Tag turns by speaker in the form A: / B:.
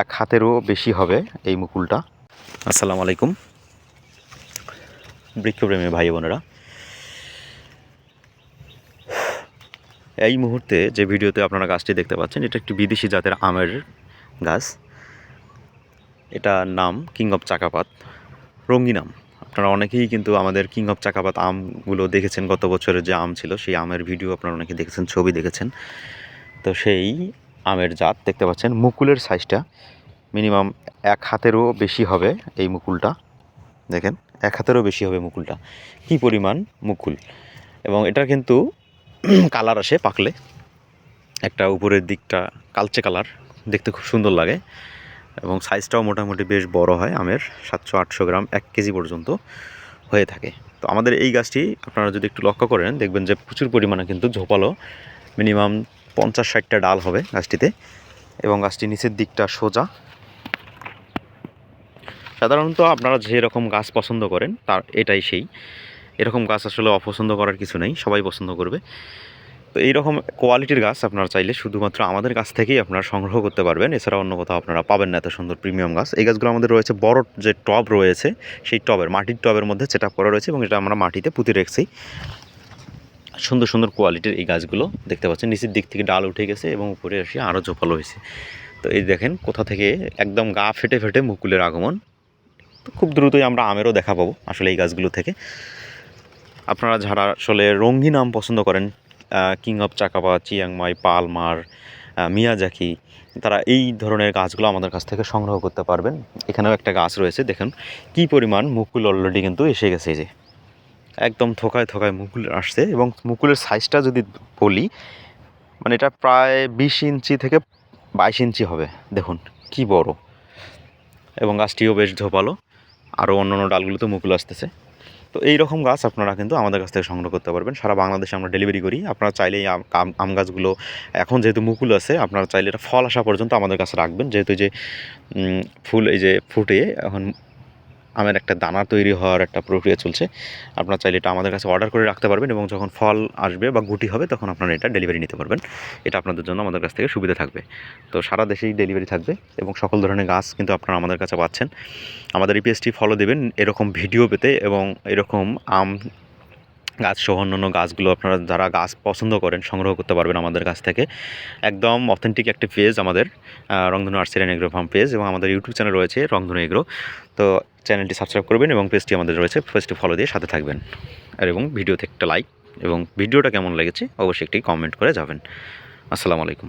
A: এক হাতেরও বেশি হবে এই মুকুলটা। আসসালামু আলাইকুম বৃক্ষপ্রেমী ভাই বোনেরা। এই মুহূর্তে যে ভিডিওতে আপনারা গাছটি দেখতে পাচ্ছেন, এটা একটি বিদেশি জাতের আমের গাছ। এটার নাম কিং অফ চাকাপাত, রঙ্গিন আম। আপনারা অনেকেই কিন্তু আমাদের কিং অফ চাকাপাত আমগুলো দেখেছেন, গত বছরের যে আম ছিল, সেই আমের ভিডিও আপনারা অনেকে দেখেছেন, ছবি দেখেছেন। তো সেই আমের জাত দেখতে পাচ্ছেন। মুকুলের সাইজটা মিনিমাম এক হাতেরও বেশি হবে এই মুকুলটা। দেখেন, এক হাতেরও বেশি হবে মুকুলটা। কি পরিমাণ মুকুল? এবং এটা কিন্তু কালার আসে পাকলে। একটা উপরের দিকটা কালচে কালার দেখতে খুব সুন্দর লাগে। এবং সাইজটাও মোটামুটি বেশ বড় হয় আমের, সাতশো আটশো গ্রাম, এক কেজি পর্যন্ত হয়ে থাকে। তো আমাদের এই গাছটি আপনারা যদি একটু লক্ষ্য করেন, দেখবেন যে প্রচুর পরিমাণে কিন্তু ঝোপালো। মিনিমাম পঞ্চাশ ষাটটা ডাল হবে গাছটিতে এবং গাছটি নিচের দিকটা সোজা। সাধারণত আপনারা যেরকম গাছ পছন্দ করেন, তার এটাই সেই। এরকম গাছ আসলে অপছন্দ করার কিছু নেই, সবাই পছন্দ করবে। তো এইরকম কোয়ালিটির গাছ আপনারা চাইলে শুধুমাত্র আমাদের কাছ থেকেই আপনারা সংগ্রহ করতে পারবেন। এছাড়া অন্য কোথাও আপনারা পাবেন না এত সুন্দর প্রিমিয়াম গাছ। এই গাছগুলো আমাদের রয়েছে, বড় যে টব রয়েছে, সেই টবের, মাটির টবের মধ্যে সেট করা রয়েছে এবং এটা আমরা মাটিতে পুঁতে রেখেছি। সুন্দর সুন্দর কোয়ালিটির এই গাছগুলো দেখতে পাচ্ছেন। নিচের দিক থেকে ডাল উঠে গেছে এবং উপরে এসে আরও জোপালো হয়েছে। তো এই দেখেন কোথা থেকে একদম গা ফেটে ফেটে মুকুলের আগমন। তো খুব দ্রুতই আমরা আমেরও দেখা পাবো আসলে এই গাছগুলো থেকে। আপনারা যারা আসলে রঙিন আম পছন্দ করেন কিং অফ চাকাপা, চিয়াংমাই, পালমার মিয়াজাকি, তারা এই ধরনের গাছগুলো আমাদের কাছ থেকে সংগ্রহ করতে পারবেন। এখানেও একটা গাছ রয়েছে, দেখেন। কি পরিমাণ মুকুল অলরেডি কিন্তু এসে গেছে যে। একদম থোকায় থোকায় মুকুল আসছে এবং মুকুলের সাইজটা যদি বলি মানে এটা প্রায় বিশ ইঞ্চি থেকে বাইশ ইঞ্চি হবে। দেখুন, কি বড়। এবং গাছটিও বেশ ঝোপালো আরও অন্য অন্য ডালগুলোতে মুকুল আসতেছে। তো এই রকম গাছ আপনারা কিন্তু আমাদের কাছ থেকে সংগ্রহ করতে পারবেন। সারা বাংলাদেশে আমরা ডেলিভারি করি। আপনারা চাইলে আম গাছগুলো এখন যেহেতু মুকুল আছে, আপনারা চাইলে এটা ফল আসা পর্যন্ত আমাদের কাছে রাখবেন। যেহেতু যে ফুল এই যে ফুটে, এখন আমের একটা দানা তৈরি হওয়ার একটা প্রক্রিয়া চলছে। আপনারা চাইলে এটা আমাদের কাছে অর্ডার করে রাখতে পারবেন এবং যখন ফল আসবে বা গুটি হবে তখন আপনারা এটা ডেলিভারি নিতে পারবেন। এটা আপনাদের জন্য আমাদের কাছ থেকে সুবিধা থাকবে। তো সারা দেশেই ডেলিভারি থাকবে এবং সকল ধরনের গাছ কিন্তু আপনারা আমাদের কাছে পাচ্ছেন। আমাদের পেজটি ফলো দেবেন এরকম ভিডিও পেতে এবং এরকম আম গাছ সহ অন্যান্য গাছগুলো আপনারা যারা গাছ পছন্দ করেন, সংগ্রহ করতে পারবেন আমাদের কাছ থেকে। একদম অথেন্টিক একটি পেজ আমাদের রংধনু আর্টসের এগ্রো ফার্ম পেজ এবং আমাদের ইউটিউব চ্যানেল রয়েছে রংধনু এগ্রো। তো চ্যানেলটি সাবস্ক্রাইব করবেন এবং পেজটি আমাদের রয়েছে, পেজটি ফলো দিয়ে সাথে থাকবেন। আর এবং ভিডিওতে একটা লাইক এবং ভিডিওটা কেমন লেগেছে, অবশ্যই একটি কমেন্ট করে যাবেন। আসসালামু আলাইকুম।